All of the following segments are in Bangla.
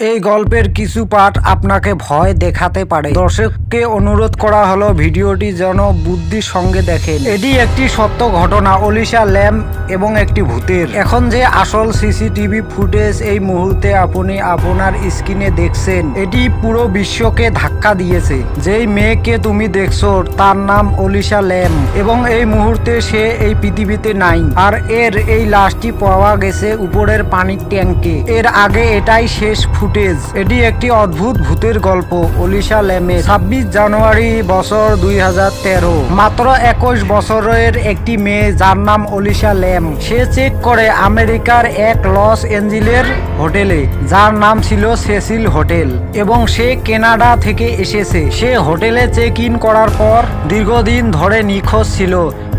এই গল্পের কিছু পাঠ আপনাকে ভয় দেখাতে পারে। দর্শককে অনুরোধ করা হলো ভিডিওটি যেন বুদ্ধির সঙ্গে দেখেন। এটি একটি সত্য ঘটনা, অলিশা ল্যাম্প এবং একটি ভূতের। এখন যে আসল সিসিটিভি ফুটেজ এই মুহূর্তে আপনি আপনার স্ক্রিনে দেখছেন, এটি পুরো বিশ্বকে ধাক্কা দিয়েছে। যেই মেয়েকে তুমি দেখছ, তার নাম অলিশা ল্যাম্প এবং এই মুহূর্তে সে এই পৃথিবীতে নাই। আর এর এই লাশটি পাওয়া গেছে উপরের পানির ট্যাঙ্কে এর আগে এটাই শেষ ফুটেজ। এটি একটি অদ্ভুত ভূতের গল্প অলিশা ল্যামের ছাব্বিশ জানুয়ারি বছর দুই হাজার তেরো। মাত্র একুশ বছরের একটি মেয়ে যার নাম অলিশা ল্যাম। সে চেক করে আমেরিকার এক লস এঞ্জেলের হোটেলে, যার নাম ছিল সেসিল হোটেল, এবং সে কেনাডা থেকে এসেছে। সে হোটেলে চেক ইন করার পর দীর্ঘদিন ধরে নিখোঁজ ছিল।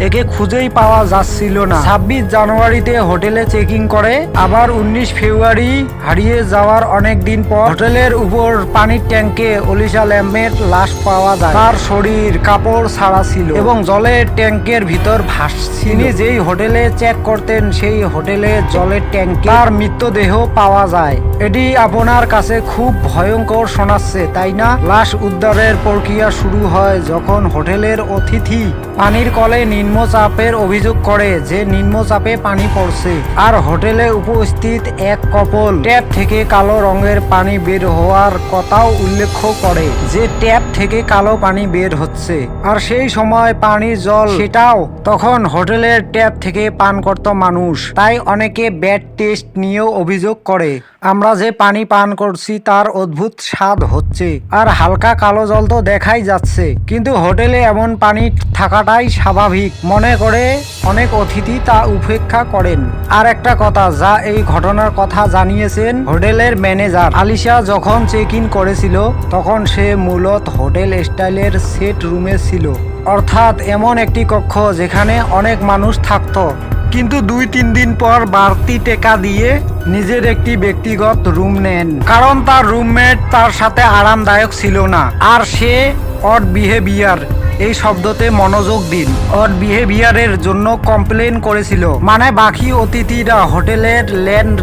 একে খুঁজেই পাওয়া যাচ্ছিল না। ছাব্বিশ জানুয়ারিতে হোটেলে চেকিং করে, আবার উনিশ ফেব্রুয়ারি হারিয়ে যাওয়ার অনেক দিন পর হোটেলের উপর পানির ট্যাঙ্কে অলিশা ল্যাম্পের লাশ পাওয়া যায়। তার শরীর, কাপড় ছাড়া ছিল এবং জলের ট্যাঙ্কের ভিতর ভাসছিল। তিনি যেই হোটেলে চেক করতেন, সেই হোটেলে জলের ট্যাঙ্কে তার মৃতদেহ পাওয়া যায়। এটি আপনার কাছে খুব ভয়ঙ্কর শোনাচ্ছে, তাই না? লাশ উদ্ধারের প্রক্রিয়া শুরু হয় যখন হোটেলের অতিথি পানির কলে নিম্নচাপের অভিযোগ করে যে নিম্নচাপে পানি পড়ছে। আর হোটেলে উপস্থিত এক কপল ট্যাপ থেকে কালো রঙের পানি বের হওয়ার কথাও উল্লেখ করে যে ট্যাপ থেকে কালো পানি বের হচ্ছে। আর সেই সময় পানির জল সেটাও তখন হোটেলের ট্যাপ থেকে পান করত মানুষ। তাই অনেকে ব্যাড টেস্ট নিয়েও অভিযোগ করে। আমরা যে পানি পান করছি তার অদ্ভুত স্বাদ হচ্ছে। আর হালকা কালো জল তো দেখাই যাচ্ছে। কিন্তু হোটেলে এমন পানি থাকাটাই স্বাভাবিক। মনে করে অনেক অতিথি তা উপেক্ষা করেন। আর একটা কথা, যা এই ঘটনার কথা জানিয়েছেন হোটেলের ম্যানেজার। আলিশা যখন চেক ইন করেছিল, তখন সে মূলত হোটেল স্টাইলের সেট রুমে ছিল। অর্থাৎ এমন একটি কক্ষ যেখানে অনেক মানুষ থাকতো। কিন্তু দুই তিন দিন পর বাড়তি টেকা দিয়ে নিজের একটি ব্যক্তিগত রুম নেন। কারণ তার রুমমেট তার সাথে আরামদায়ক ছিল না। আর সে অড বিহেভিয়ার। এই শব্দতে মনোযোগ দিন। অড বিহেভিয়ারের জন্য কমপ্লেন করেছিল। মানে বাকি অতিথিরা হোটেলের ল্যান্ড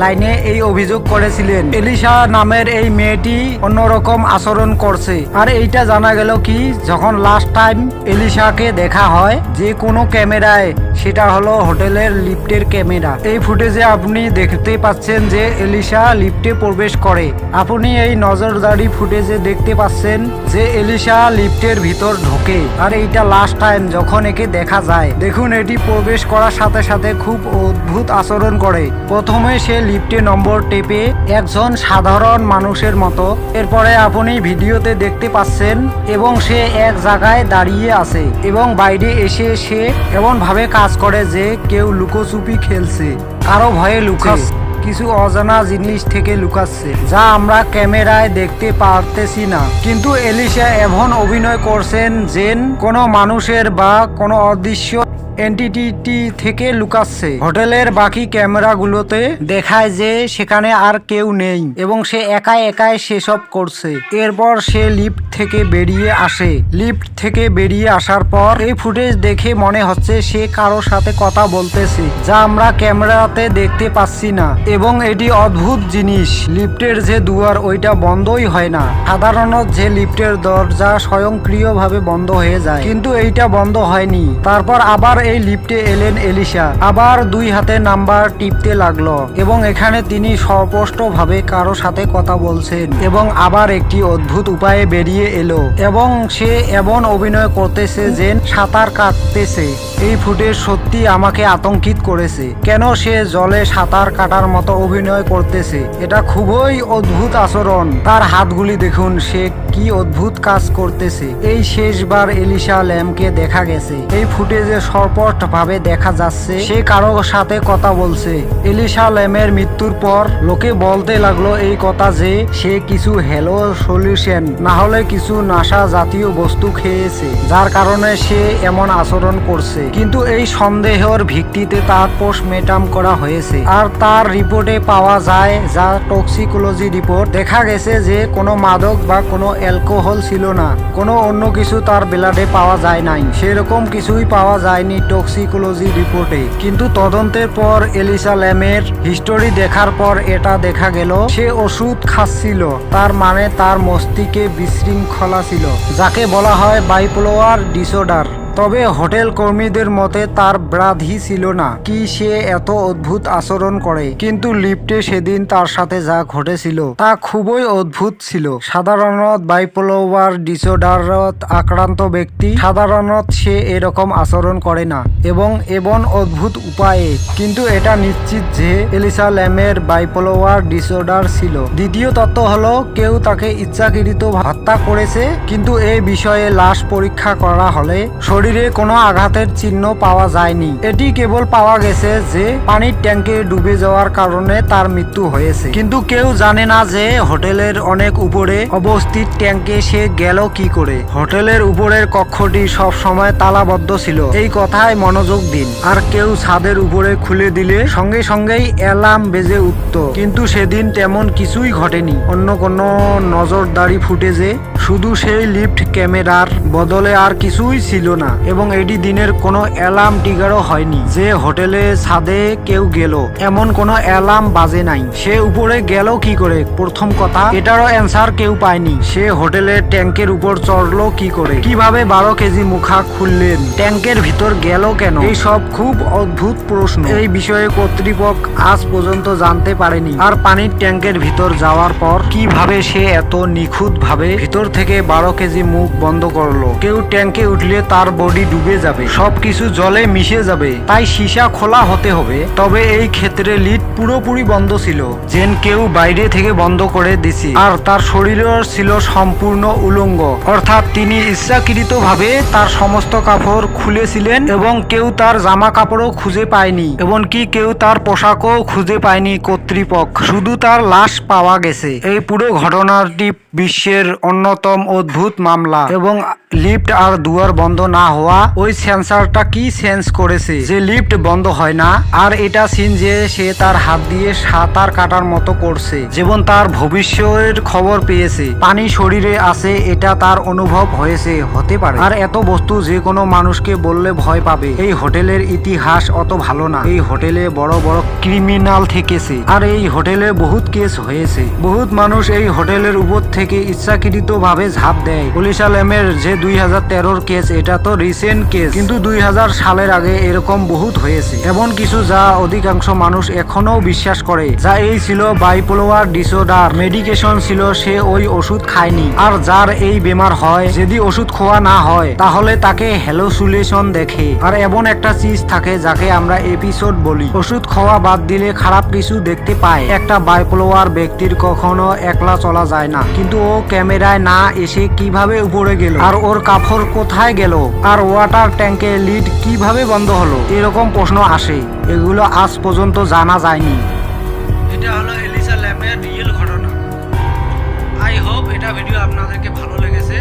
লাইনে এই অভিযোগ করেছিলেন। এলিসা নামের এই মেয়েটি অন্যরকম আচরণ করছে। আর এইটা জানা গেল কি, যখন লাস্ট টাইম এলিশাকে দেখা হয়, যে কোনো ক্যামেরায়, সেটা হলো হোটেলের লিফটের ক্যামেরা। এই ফুটেজে আপনি দেখতে পাচ্ছেন যে এলিশা লিফটে প্রবেশ করে। আপনি এই নজরদারি ফুটেজে দেখতে পাচ্ছেন যে এলিসা লিফটের ভিতর ঢোকে। আর এইটা লাস্ট টাইম যখন একে দেখা যায়। দেখুন, এটি প্রবেশ করার সাথে সাথে খুব অদ্ভুত আচরণ করে। প্রথমে সে লিফটে নম্বর টেপে একজন সাধারণ মানুষের মতো। এরপরে আপনি ভিডিওতে দেখতে পাচ্ছেন এবং সে এক জায়গায় দাঁড়িয়ে আছে এবং বাইরে এসে সে এমন ভাবে কাজ করে যে কেউ লুকোচুপি খেলছে। কারও ভয়ে লুকাচ্ছে। কিছু অজানা জিনিস থেকে লুকাচ্ছে, যা আমরা ক্যামেরায় দেখতে পারতেছি না। কিন্তু এলিশা এমন অভিনয় করছেন যেন কোনো মানুষের বা কোনো অদৃশ্য এন্টিটি থেকে লুকাচ্ছে। হোটেলের বাকি ক্যামেরাগুলোতে দেখায় যে সেখানে আর কেউ নেই এবং সে একাই একাই সেসব করছে। এরপর সে লিফট থেকে বেরিয়ে আসে। লিফট থেকে বেরিয়ে আসার পর এই ফুটেজ দেখে মনে হচ্ছে সে কারোর সাথে কথা বলতেছে, যা আমরা ক্যামেরাতে দেখতে পাচ্ছি না। এবং এটি অদ্ভুত জিনিস লিফটের যে দুয়ার ওইটা বন্ধই হয় না। সাধারণত যে লিফটের দরজা স্বয়ংক্রিয়ভাবে বন্ধ হয়ে যায়, কিন্তু এইটা বন্ধ হয়নি। তারপর আবার এই লিফটে এলেন এলিশা। আবার দুই হাতে নাম্বার টিপতে লাগল এবং এখানে তিনি স্পষ্টভাবে কারও সাথে কথা বলছেন এবং আবার একটি অদ্ভুত উপায়ে বেরিয়ে এলো এবং সে এমন অভিনয় করতেছে যে সাঁতার কাটতেছে। এই ফুটেজ সত্যি আমাকে আতঙ্কিত করেছে। কেন সে জলে সাঁতার কাটার মতো অভিনয় করতেছে? এটা খুবই অদ্ভুত আচরণ। তার হাতগুলি দেখুন, সে কি অদ্ভুত কাজ করতেছে। এই শেষবার এলিশা ল্যামকে দেখা গেছে। এই ফুটেজে সর্পট ভাবে দেখা যাচ্ছে, সে কারও সাথে কথা বলছে। এলিশা ল্যামের মৃত্যুর পর লোকে বলতে লাগল এই কথা যে, সে কিছু হেলো সলিউশন না হলে কিছু নাশা জাতীয় বস্তু খেয়েছে, যার কারণে সে এমন আচরণ করছে। কিন্তু এই সন্দেহের ভিত্তিতে তার পোস্টমেটাম করা হয়েছে। আর তার রিপোর্টে পাওয়া যায়, যা টক্সিকোলজি রিপোর্ট দেখা গেছে যে কোনো মাদক বা কোনো অ্যালকোহল ছিল না। কোনো অন্য কিছু তার ব্লাডে পাওয়া যায় নাই। সেরকম কিছুই পাওয়া যায়নি টক্সিকোলজি রিপোর্টে কিন্তু তদন্তের পর এলিসা ল্যামের হিস্টোরি দেখার পর এটা দেখা গেল, সে ওষুধ খাচ্ছিল। তার মানে তার মস্তিষ্কে বিশৃঙ্খলা ছিল, যাকে বলা হয় বাইপোলোয়ার ডিসঅর্ডার তবে হোটেল কর্মীদের মতে তার ব্রাধি ছিল না, কি সে এত অদ্ভুত আচরণ করে। কিন্তু লিফটে সেদিন তার সাথে যা ঘটেছিল তা খুবই অদ্ভুত ছিল। সাধারণত বাইপোলোয়ার ডিসঅর্ডারত আক্রান্ত ব্যক্তি সাধারণত সে এরকম আচরণ করে না এবং এবং অদ্ভুত উপায়ে। কিন্তু এটা নিশ্চিত যে এলিসা ল্যামের বাইপোলোয়ার ডিসঅর্ডার ছিল। দ্বিতীয় তত্ত্ব হলো, কেউ তাকে ইচ্ছাকৃত হত্যা করেছে, কিন্তু এই বিষয়ে লাশ পরীক্ষা করা হলে শরীরে কোনো আঘাতের চিহ্ন পাওয়া যায়নি। এটি কেবল পাওয়া গেছে যে পানির ট্যাঙ্কে ডুবে যাওয়ার কারণে তার মৃত্যু হয়েছে। কিন্তু কেউ জানে না যে হোটেলের অনেক উপরে অবস্থিত ট্যাঙ্কে সে গেল কি করে। হোটেলের উপরের কক্ষটি সব সময় তালাবদ্ধ ছিল। এই কথায় মনোযোগ দিন। আর কেউ ছাদের উপরে খুলে দিলে সঙ্গে সঙ্গেই অ্যালার্ম বেজে উঠত। কিন্তু সেদিন তেমন কিছুই ঘটেনি। অন্য কোনো নজরদারি ফুটেজে শুধু সেই লিফট ক্যামেরার বদলে আর কিছুই ছিল না। এবং এটি দিনের কোনো অ্যালার্ম টিগারও হয়নি যে হোটেলে ছাদে কেউ গেল। এমন কোনো অ্যালার্ম বাজে নাই। সে উপরে গেল কি করে? প্রথম কথা, এটারও অ্যান্সার কেউ পায়নি। সে হোটেলের ট্যাঙ্কের উপর চড়লো কি করে? কীভাবে বারো কেজি মুখা খুললেন? ট্যাঙ্কের ভিতর গেল কেন? এই সব খুব অদ্ভুত প্রশ্ন। এই বিষয়ে কর্তৃপক্ষ আজ পর্যন্ত জানতে পারেনি। আর পানির ট্যাঙ্কের ভিতর যাওয়ার পর কীভাবে সে এত নিখুঁত ভাবে ভিতর থেকে বারো কেজি মুখ বন্ধ করল? কেউ ট্যাঙ্কে উঠলে তার বডি ডুবে যাবে, সবকিছু জলে মিশে যাবে। তাই সীসা খোলা হতে হবে। তবে এই ক্ষেত্রে লিড পুরোপুরি বন্ধ ছিল, যেন কেউ বাইরে থেকে বন্ধ করে দিছি। আর তার শরীরও ছিল সম্পূর্ণ উলঙ্গ। অর্থাৎ তিনি ইচ্ছাকৃত ভাবে তার সমস্ত কাপড় খুলেছিলেন এবং কেউ তার জামা কাপড়ও খুঁজে পায়নি, এমনকি কেউ তার পোশাকও খুঁজে পায়নি কর্তৃপক্ষ। শুধু তার লাশ পাওয়া গেছে। এই পুরো ঘটনাটি বিশ্বের অন্যতম অদ্ভুত মামলা এবং লিফট আর দুয়ার বন্ধ না হওয়া, ওই সেন্সারটা কি সেন্স করেছে? যে লিফট বন্ধ হয় না, আর এটা সিন যে সে তার হাত দিয়ে সাঁতার কাটার মতো করছে। যেমন তার ভবিষ্যতের খবর পেয়েছে। পানি শরীরে আছে, এটা তার অনুভব হয়েছে, হতে পারে। আর এত বস্তু যে কোনো মানুষকে বললে ভয় পাবে। এই হোটেলের ইতিহাস অত ভালো না। এই হোটেলে বড় বড় ক্রিমিনাল থেকেছে। আর এই হোটেলে বহুত কেস হয়েছে। বহুত মানুষ এই হোটেলের উপর থেকে ইচ্ছাকৃত ভাবে ঝাঁপ দেয়। পুলিশ আলমের যে দুই হাজার তেরোর কেস, এটা তো রিসেন্ট কেস কিন্তু দুই হাজার সালের আগে এরকম বহুত হয়েছে। এমন কিছু যা অধিকাংশ মানুষ এখনও বিশ্বাস করে, যা এই ছিল বাইপোলোয়ার ডিসঅর্ডার মেডিকেশন ছিল সে ওই ওষুধ খায়নি। আর যার এই বেমার হয়, যদি ওষুধ খোয়া না হয়, তাহলে তাকে হ্যালোসুলেশন দেখে। আর এমন একটা চিজ থাকে যাকে আমরা এপিসোড বলি। ওষুধ খাওয়া বাদ দিলে খারাপ কিছু দেখতে পায়। একটা বাইপোলোয়ার ব্যক্তির কখনো একলা চলা যায় না। কিন্তু ও ক্যামেরায় না এসে কীভাবে উপরে গেল? আর ওর কাপড় কোথায় গেল? আর ওয়াটার ট্যাঙ্কে লিড কীভাবে বন্ধ হলো? এরকম প্রশ্ন আসে। এগুলো আজ পর্যন্ত জানা যায়নি। এটা হলো এলিসা ল্যাম্পের রিয়েল ঘটনা। আই হোপ এটা ভিডিও আপনাদেরকে ভালো লেগেছে।